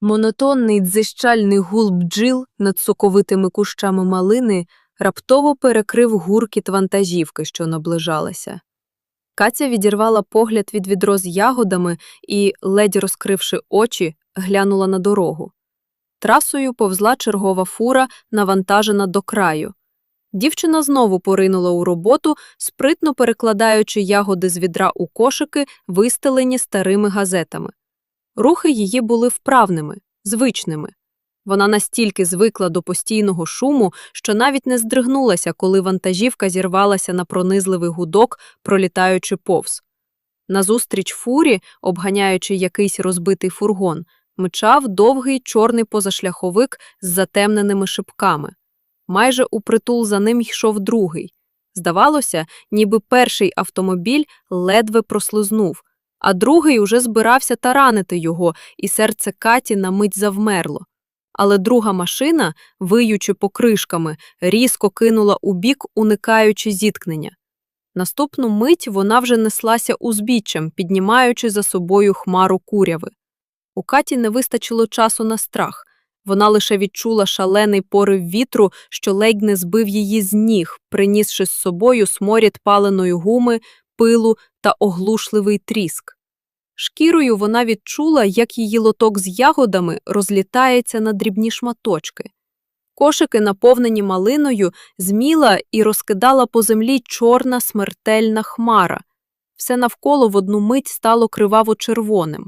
Монотонний дзищальний гул бджіл над соковитими кущами малини раптово перекрив гуркіт вантажівки, що наближалася. Катя відірвала погляд від відро з ягодами і, ледь розкривши очі, глянула на дорогу. Трасою повзла чергова фура, навантажена до краю. Дівчина знову поринула у роботу, спритно перекладаючи ягоди з відра у кошики, вистелені старими газетами. Рухи її були вправними, звичними. Вона настільки звикла до постійного шуму, що навіть не здригнулася, коли вантажівка зірвалася на пронизливий гудок, пролітаючи повз. Назустріч фурі, обганяючи якийсь розбитий фургон, мчав довгий чорний позашляховик з затемненими шипками. Майже упритул за ним йшов другий. Здавалося, ніби перший автомобіль ледве прослизнув, а другий уже збирався таранити його, і серце Каті на мить завмерло. Але друга машина, виючи покришками, різко кинула у бік, уникаючи зіткнення. Наступну мить вона вже неслася узбіччям, піднімаючи за собою хмару куряви. У Каті не вистачило часу на страх. Вона лише відчула шалений порив вітру, що ледь не збив її з ніг, принісши з собою сморід паленої гуми, пилу та оглушливий тріск. Шкірою вона відчула, як її лоток з ягодами розлітається на дрібні шматочки. Кошики, наповнені малиною, зміла і розкидала по землі чорна смертельна хмара. Все навколо в одну мить стало криваво-червоним.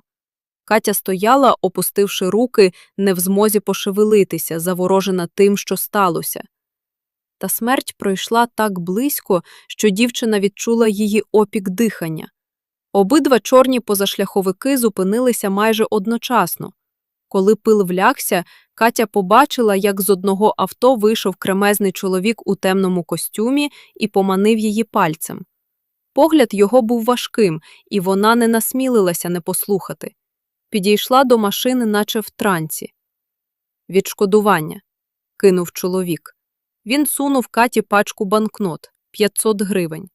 Катя стояла, опустивши руки, не в змозі пошевелитися, заворожена тим, що сталося. Та смерть пройшла так близько, що дівчина відчула її опік дихання. Обидва чорні позашляховики зупинилися майже одночасно. Коли пил влягся, Катя побачила, як з одного авто вийшов кремезний чоловік у темному костюмі і поманив її пальцем. Погляд його був важким, і вона не насмілилася не послухати. Підійшла до машини, наче в трансі. Відшкодування, кинув чоловік. Він сунув Каті пачку банкнот 500 гривень.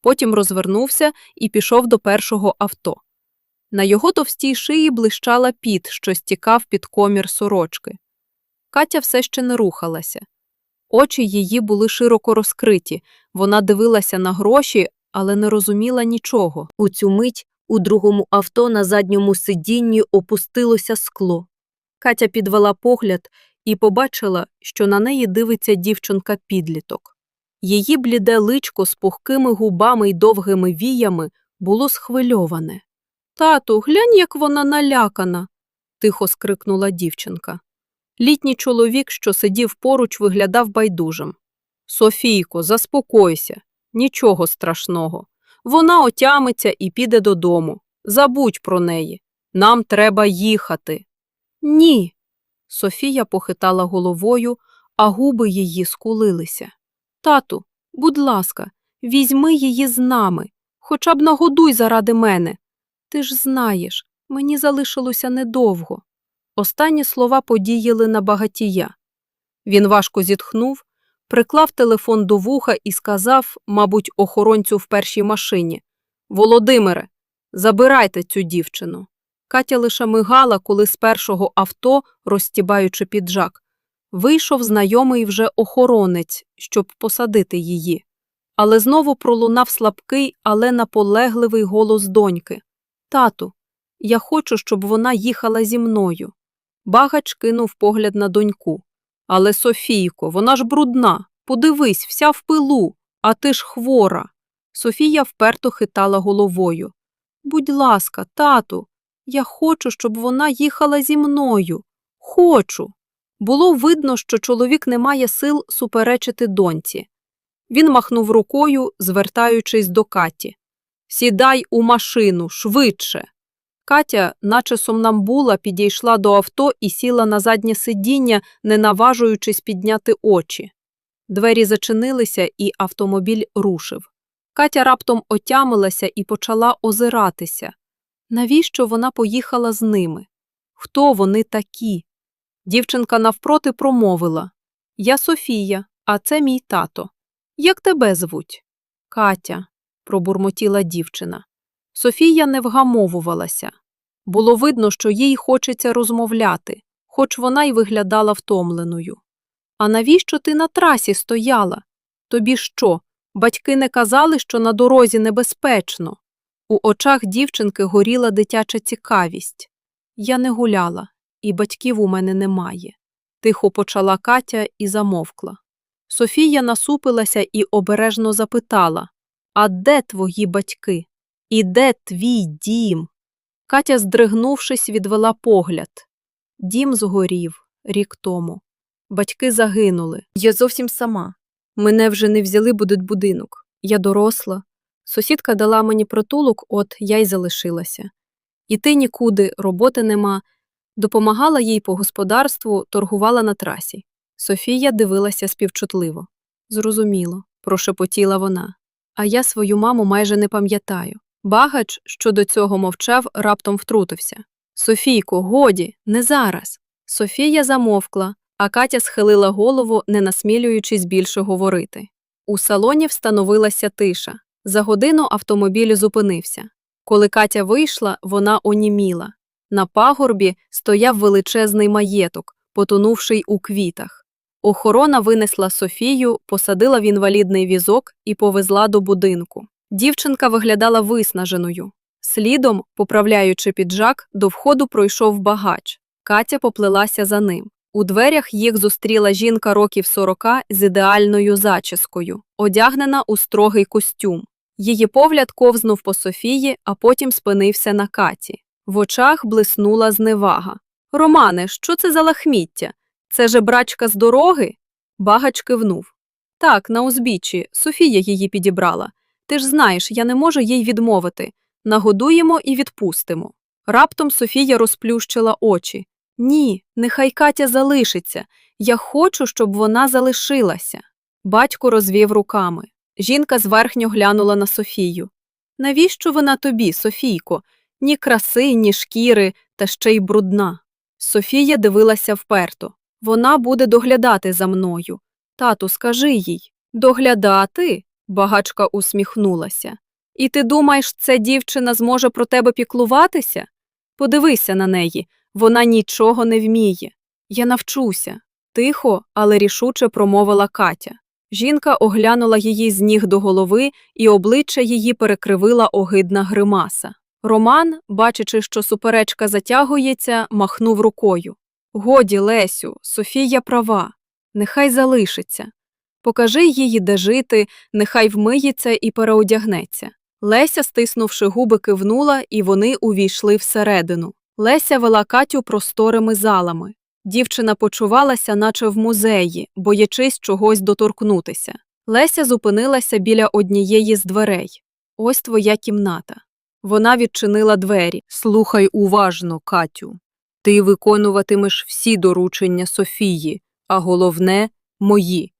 Потім розвернувся і пішов до першого авто. На його товстій шиї блищала піт, що стікав під комір сорочки. Катя все ще не рухалася. Очі її були широко розкриті, вона дивилася на гроші, але не розуміла нічого. У цю мить у другому авто на задньому сидінні опустилося скло. Катя підвела погляд і побачила, що на неї дивиться дівчинка підліток. Її бліде личко з пухкими губами й довгими віями було схвильоване. Тату, глянь, як вона налякана. тихо скрикнула дівчинка. Літній чоловік, що сидів поруч, виглядав байдужим. Софійко, заспокойся, нічого страшного. Вона отямиться і піде додому. Забудь про неї. Нам треба їхати. Ні. Софія похитала головою, а губи її скулилися. Тату, будь ласка, візьми її з нами, хоча б нагодуй заради мене. Ти ж знаєш, мені залишилося недовго. Останні слова подіяли на багатія. Він важко зітхнув, приклав телефон до вуха і сказав, мабуть, охоронцю в першій машині Володимире, забирайте цю дівчину. Катя лише мигала, коли з першого авто, розстібаючи піджак, вийшов знайомий вже охоронець, щоб посадити її. Але знову пролунав слабкий, але наполегливий голос доньки Тату, я хочу, щоб вона їхала зі мною. Багач кинув погляд на доньку. Але, Софійко, вона ж брудна. Подивись, вся в пилу, а ти ж хвора. Софія вперто хитала головою. Будь ласка, тату, я хочу, щоб вона їхала зі мною. Хочу. Було видно, що чоловік не має сил суперечити доньці. Він махнув рукою, звертаючись до Каті. Сідай у машину, швидше. Катя, наче сомнамбула, підійшла до авто і сіла на заднє сидіння, не наважуючись підняти очі. Двері зачинилися, і автомобіль рушив. Катя раптом отямилася і почала озиратися. Навіщо вона поїхала з ними? Хто вони такі? Дівчинка навпроти промовила Я Софія, а це мій тато. Як тебе звуть? Катя, пробурмотіла дівчина. Софія не вгамовувалася. Було видно, що їй хочеться розмовляти, хоч вона й виглядала втомленою. А навіщо ти на трасі стояла? Тобі що? Батьки не казали, що на дорозі небезпечно. У очах дівчинки горіла дитяча цікавість. Я не гуляла, і батьків у мене немає. Тихо почала Катя і замовкла. Софія насупилася і обережно запитала А де твої батьки? І де твій дім? Катя, здригнувшись, відвела погляд. Дім згорів рік тому. Батьки загинули. Я зовсім сама. Мене вже не взяли будуть будинок. Я доросла. Сусідка дала мені притулок, от я й залишилася. Іти нікуди, роботи нема. Допомагала їй по господарству, торгувала на трасі. Софія дивилася співчутливо. Зрозуміло, прошепотіла вона. А я свою маму майже не пам'ятаю. Багач, що до цього мовчав, раптом втрутився. Софійко, годі, не зараз. Софія замовкла, а Катя схилила голову, не насмілюючись більше говорити. У салоні встановилася тиша. За годину автомобіль зупинився. Коли Катя вийшла, вона оніміла. На пагорбі стояв величезний маєток, потонувший у квітах. Охорона винесла Софію, посадила в інвалідний візок і повезла до будинку. Дівчинка виглядала виснаженою. Слідом, поправляючи піджак, до входу пройшов багач. Катя поплелася за ним. У дверях їх зустріла жінка років сорока з ідеальною зачіскою, одягнена у строгий костюм. Її погляд ковзнув по Софії, а потім спинився на Каті. В очах блиснула зневага. Романе, що це за лахміття? Це же брачка з дороги? Багач кивнув. Так, на узбіччі, Софія її підібрала. Ти ж знаєш, я не можу їй відмовити. Нагодуємо і відпустимо. Раптом Софія розплющила очі. Ні, нехай Катя залишиться. Я хочу, щоб вона залишилася. Батько розвів руками. Жінка зверхньо глянула на Софію. Навіщо вона тобі, Софійко? Ні краси, ні шкіри, та ще й брудна. Софія дивилася вперто. Вона буде доглядати за мною. Тату, скажи їй. Доглядати? Багачка усміхнулася. І ти думаєш, ця дівчина зможе про тебе піклуватися? Подивися на неї, вона нічого не вміє. Я навчуся. Тихо, але рішуче промовила Катя. Жінка оглянула її з ніг до голови, і обличчя її перекривила огидна гримаса. Роман, бачачи, що суперечка затягується, махнув рукою. Годі, Лесю, Софія права. Нехай залишиться. Покажи їй, де жити, нехай вмиється і переодягнеться. Леся, стиснувши губи, кивнула, і вони увійшли всередину. Леся вела Катю просторими залами. Дівчина почувалася, наче в музеї, боячись чогось доторкнутися. Леся зупинилася біля однієї з дверей. Ось твоя кімната. Вона відчинила двері. Слухай уважно, Катю. Ти виконуватимеш всі доручення Софії, а головне мої.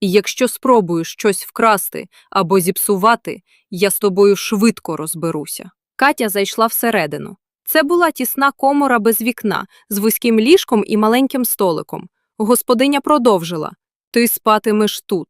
І якщо спробуєш щось вкрасти або зіпсувати, я з тобою швидко розберуся. Катя зайшла всередину. Це була тісна комора без вікна, з вузьким ліжком і маленьким столиком. Господиня продовжила Ти спатимеш тут.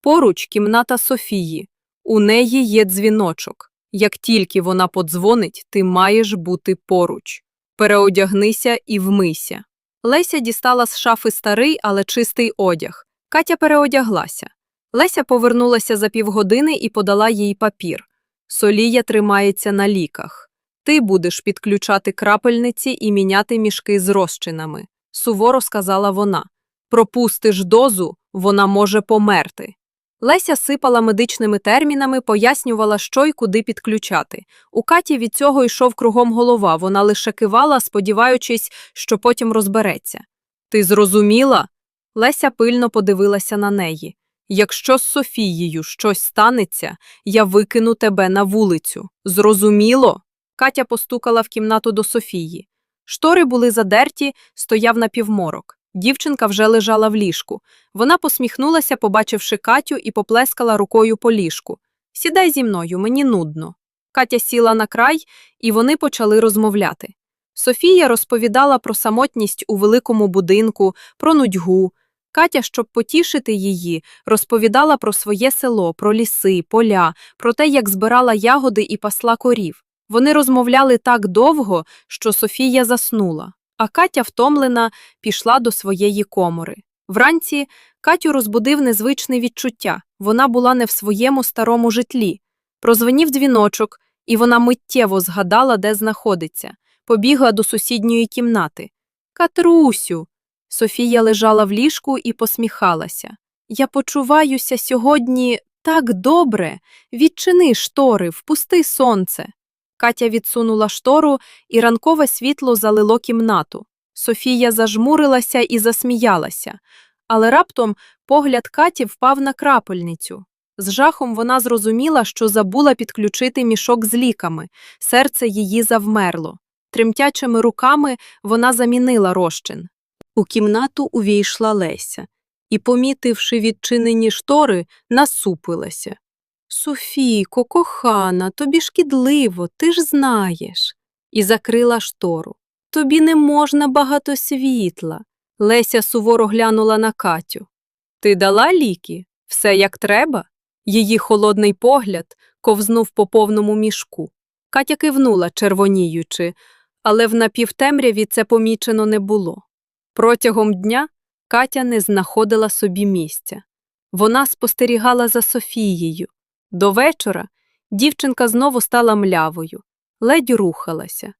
Поруч кімната Софії. У неї є дзвіночок. Як тільки вона подзвонить, ти маєш бути поруч. Переодягнися і вмийся. Леся дістала з шафи старий, але чистий одяг. Катя переодяглася. Леся повернулася за півгодини і подала їй папір. Солія тримається на ліках. Ти будеш підключати крапельниці і міняти мішки з розчинами, суворо сказала вона. Пропустиш дозу, вона може померти. Леся сипала медичними термінами, пояснювала, що й куди підключати. У Каті від цього йшов кругом голова, вона лише кивала, сподіваючись, що потім розбереться. Ти зрозуміла? Леся пильно подивилася на неї. Якщо з Софією щось станеться, я викину тебе на вулицю. Зрозуміло? Катя постукала в кімнату до Софії. Штори були задерті, стояв напівморок. Дівчинка вже лежала в ліжку. Вона посміхнулася, побачивши Катю, і поплескала рукою по ліжку. Сідай зі мною, мені нудно. Катя сіла на край, і вони почали розмовляти. Софія розповідала про самотність у великому будинку, про нудьгу. Катя, щоб потішити її, розповідала про своє село, про ліси, поля, про те, як збирала ягоди і пасла корів. Вони розмовляли так довго, що Софія заснула, а Катя, втомлена, пішла до своєї комори. Вранці Катю розбудив незвичне відчуття вона була не в своєму старому житлі. Прозвонів дзвіночок, і вона миттєво згадала, де знаходиться, побігла до сусідньої кімнати. Катрусю. Софія лежала в ліжку і посміхалася. Я почуваюся сьогодні так добре. Відчини штори, впусти сонце. Катя відсунула штору, і ранкове світло залило кімнату. Софія зажмурилася і засміялася, але раптом погляд Каті впав на крапельницю. З жахом вона зрозуміла, що забула підключити мішок з ліками. Серце її завмерло. Тремтячими руками вона замінила розчин. У кімнату увійшла Леся і, помітивши відчинені штори, насупилася. Софійко, кохана, тобі шкідливо, ти ж знаєш. І закрила штору. Тобі не можна багато світла. Леся суворо глянула на Катю. Ти дала ліки? Все як треба? Її холодний погляд ковзнув по повному мішку. Катя кивнула, червоніючи, але в напівтемряві це помічено не було. Протягом дня Катя не знаходила собі місця. Вона спостерігала за Софією. До вечора дівчинка знову стала млявою, ледь рухалася.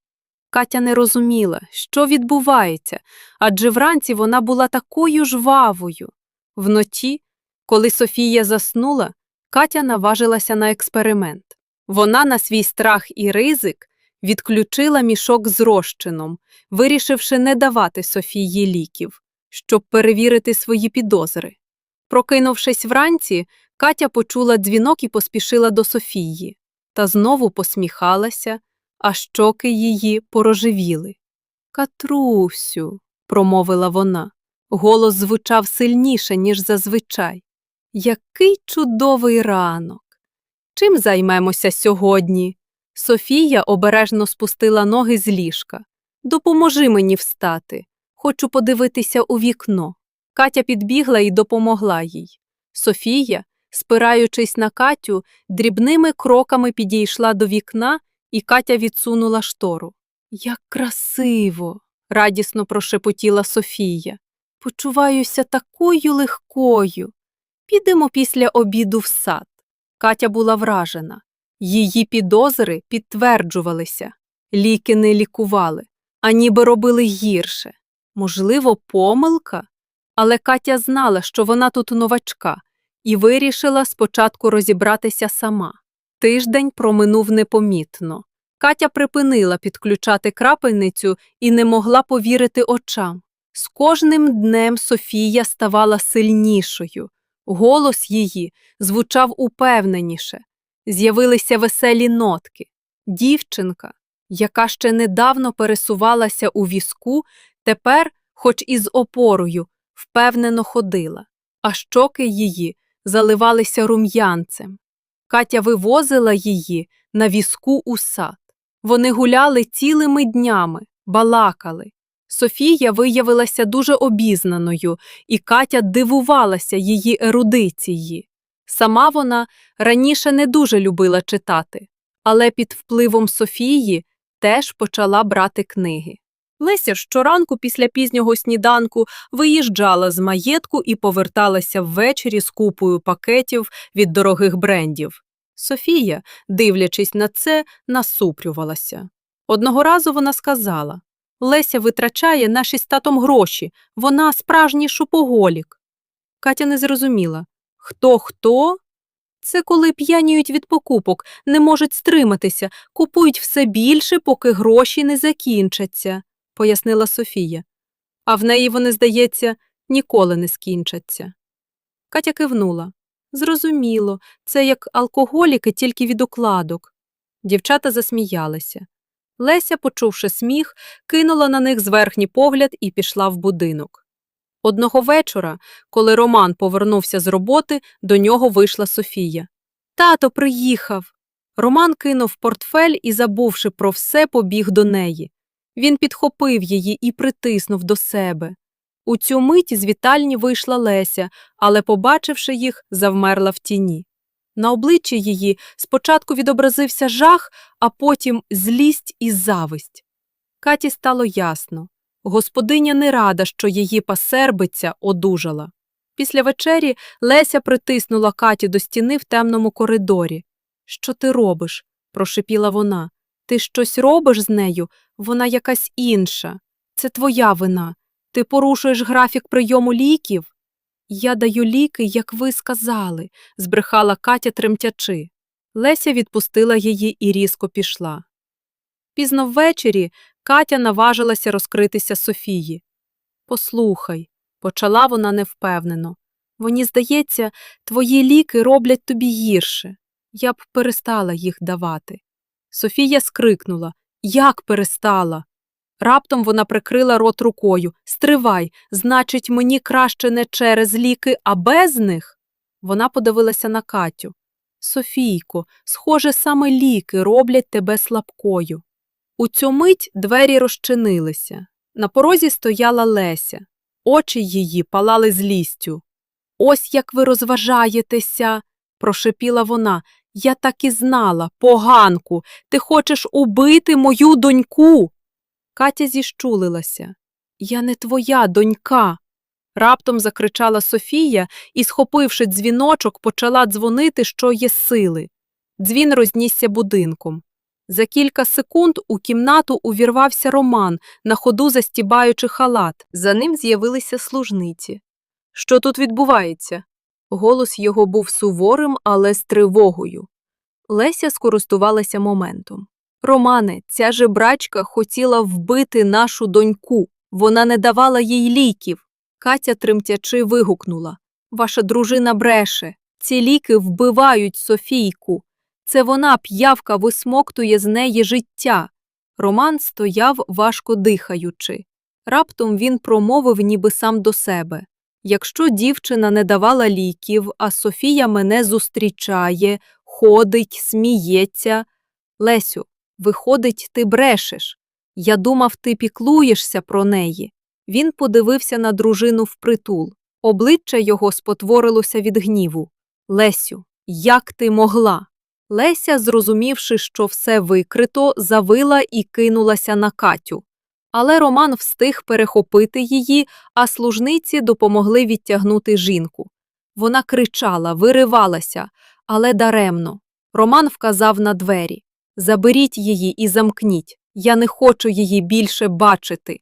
Катя не розуміла, що відбувається, адже вранці вона була такою жвавою. Вночі, коли Софія заснула, Катя наважилася на експеримент. Вона на свій страх і ризик відключила мішок з розчином, вирішивши не давати Софії ліків, щоб перевірити свої підозри. Прокинувшись вранці, Катя почула дзвінок і поспішила до Софії, та знову посміхалася, а щоки її порожевіли. Катрусю, промовила вона. Голос звучав сильніше, ніж зазвичай. Який чудовий ранок! Чим займемося сьогодні? Софія обережно спустила ноги з ліжка. Допоможи мені встати. Хочу подивитися у вікно. Катя підбігла і допомогла їй. Софія, спираючись на Катю, дрібними кроками підійшла до вікна, і Катя відсунула штору. Як красиво! радісно прошепотіла Софія. Почуваюся такою легкою. Підемо після обіду в сад. Катя була вражена. Її підозри підтверджувалися. Ліки не лікували, а ніби робили гірше. Можливо, помилка? Але Катя знала, що вона тут новачка, і вирішила спочатку розібратися сама. Тиждень проминув непомітно. Катя припинила підключати крапельницю і не могла повірити очам. З кожним днем Софія ставала сильнішою. Голос її звучав упевненіше, з'явилися веселі нотки. Дівчинка, яка ще недавно пересувалася у візку, тепер, хоч із опорою, впевнено ходила, а щоки її заливалися рум'янцем. Катя вивозила її на візку у сад. Вони гуляли цілими днями, балакали. Софія виявилася дуже обізнаною, і Катя дивувалася її ерудиції. Сама вона раніше не дуже любила читати, але під впливом Софії теж почала брати книги. Леся щоранку після пізнього сніданку виїжджала з маєтку і поверталася ввечері з купою пакетів від дорогих брендів. Софія, дивлячись на це, насупрювалася. Одного разу вона сказала Леся витрачає наші з татом гроші, вона справжній шупоголік. Катя не зрозуміла хто хто? Це коли п'яніють від покупок, не можуть стриматися, купують все більше, поки гроші не закінчаться, пояснила Софія. А в неї вони, здається, ніколи не скінчаться. Катя кивнула. Зрозуміло, це як алкоголіки тільки від укладок. Дівчата засміялися. Леся, почувши сміх, кинула на них зверхній погляд і пішла в будинок. Одного вечора, коли Роман повернувся з роботи, до нього вийшла Софія. Тато приїхав. Роман кинув портфель і, забувши про все, побіг до неї. Він підхопив її і притиснув до себе. У цю мить з вітальні вийшла Леся, але, побачивши їх, завмерла в тіні. На обличчі її спочатку відобразився жах, а потім злість і зависть. Каті стало ясно. Господиня не рада, що її пасербиця одужала. Після вечері Леся притиснула Каті до стіни в темному коридорі. Що ти робиш? прошипіла вона. Ти щось робиш з нею? Вона якась інша. Це твоя вина. Ти порушуєш графік прийому ліків? Я даю ліки, як ви сказали, збрехала Катя тремтячи. Леся відпустила її і різко пішла. Пізно ввечері Катя наважилася розкритися Софії. Послухай, почала вона невпевнено. Мені здається, твої ліки роблять тобі гірше. Я б перестала їх давати. Софія скрикнула Як перестала? Раптом вона прикрила рот рукою. Стривай, значить, мені краще не через ліки, а без них. Вона подивилася на Катю. Софійко, схоже, саме ліки роблять тебе слабкою. У цю мить двері розчинилися. На порозі стояла Леся. Очі її палали злістю. Ось як ви розважаєтеся, прошепіла вона. Я так і знала, поганку, ти хочеш убити мою доньку. Катя зіщулилася. Я не твоя донька. Раптом закричала Софія і, схопивши дзвіночок, почала дзвонити, що є сили. Дзвін рознісся будинком. За кілька секунд у кімнату увірвався Роман, на ходу застібаючи халат. За ним з'явилися служниці. Що тут відбувається? Голос його був суворим, але з тривогою. Леся скористувалася моментом. Романе, ця жебрачка хотіла вбити нашу доньку. Вона не давала їй ліків. Катя тремтячи вигукнула Ваша дружина бреше. Ці ліки вбивають Софійку. Це вона, п'явка, висмоктує з неї життя. Роман стояв, важко дихаючи. Раптом він промовив ніби сам до себе Якщо дівчина не давала ліків, а Софія мене зустрічає, ходить, сміється. Лесю, виходить, ти брешеш. Я думав, ти піклуєшся про неї. Він подивився на дружину впритул. Обличчя його спотворилося від гніву. Лесю, як ти могла? Леся, зрозумівши, що все викрито, завила і кинулася на Катю. Але Роман встиг перехопити її, а служниці допомогли відтягнути жінку. Вона кричала, виривалася, але даремно. Роман вказав на двері Заберіть її і замкніть. Я не хочу її більше бачити.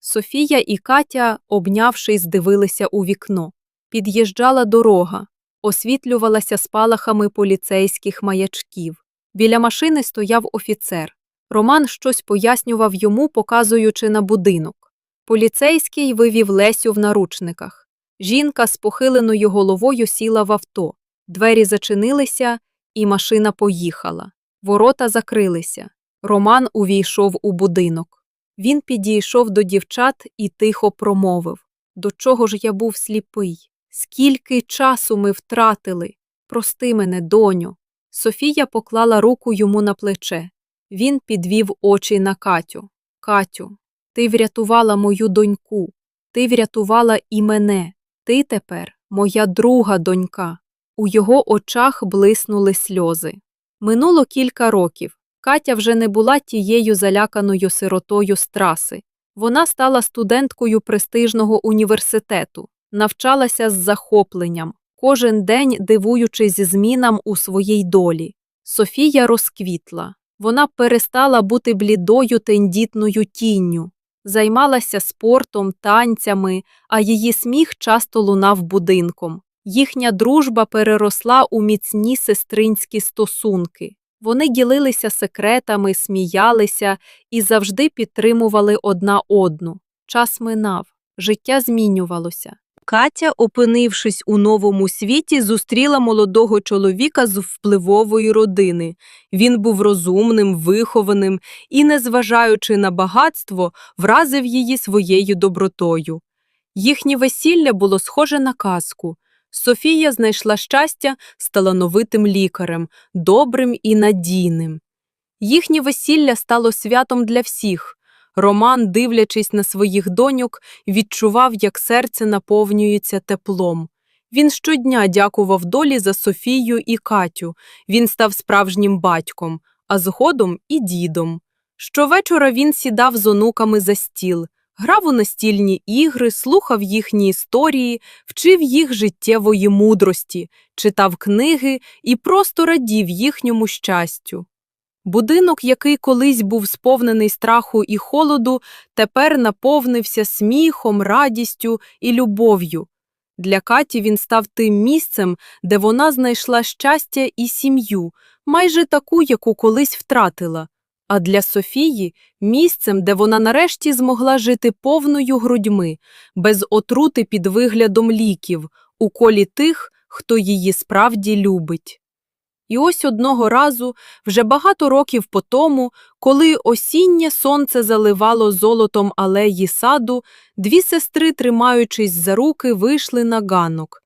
Софія і Катя, обнявшись, дивилися у вікно. Під'їжджала дорога, освітлювалася спалахами поліцейських маячків. Біля машини стояв офіцер. Роман щось пояснював йому, показуючи на будинок. Поліцейський вивів Лесю в наручниках. Жінка з похиленою головою сіла в авто. Двері зачинилися, і машина поїхала. Ворота закрилися. Роман увійшов у будинок. Він підійшов до дівчат і тихо промовив До чого ж я був сліпий? Скільки часу ми втратили? Прости мене, доню. Софія поклала руку йому на плече. Він підвів очі на Катю. Катю, ти врятувала мою доньку, ти врятувала і мене. Ти тепер моя друга донька. У його очах блиснули сльози. Минуло кілька років. Катя вже не була тією заляканою сиротою з траси. Вона стала студенткою престижного університету, навчалася з захопленням, кожен день дивуючись змінам у своїй долі. Софія розквітла. Вона перестала бути блідою тендітною тінню, займалася спортом, танцями, а її сміх часто лунав будинком. Їхня дружба переросла у міцні сестринські стосунки. Вони ділилися секретами, сміялися і завжди підтримували одна одну. Час минав, життя змінювалося. Катя, опинившись у новому світі, зустріла молодого чоловіка з впливової родини. Він був розумним, вихованим і, незважаючи на багатство, вразив її своєю добротою. Їхнє весілля було схоже на казку. Софія знайшла щастя з талановитим лікарем, добрим і надійним. Їхнє весілля стало святом для всіх. Роман, дивлячись на своїх доньок, відчував, як серце наповнюється теплом. Він щодня дякував долі за Софію і Катю. Він став справжнім батьком, а згодом і дідом. Щовечора він сідав з онуками за стіл, грав у настільні ігри, слухав їхні історії, вчив їх життєвої мудрості, читав книги і просто радів їхньому щастю. Будинок, який колись був сповнений страху і холоду, тепер наповнився сміхом, радістю і любов'ю. Для Каті він став тим місцем, де вона знайшла щастя і сім'ю, майже таку, яку колись втратила. А для Софії місцем, де вона нарешті змогла жити повною грудьми, без отрути під виглядом ліків, у колі тих, хто її справді любить. І ось одного разу, вже багато років по тому, коли осіннє сонце заливало золотом алеї саду, дві сестри, тримаючись за руки, вийшли на ганок.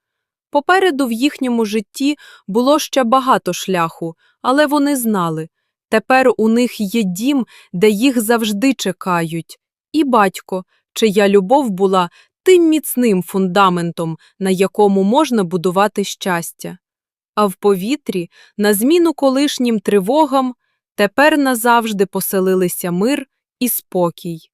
Попереду в їхньому житті було ще багато шляху, але вони знали тепер у них є дім, де їх завжди чекають, і батько, чия любов була тим міцним фундаментом, на якому можна будувати щастя. А в повітрі, на зміну колишнім тривогам, тепер назавжди поселилися мир і спокій.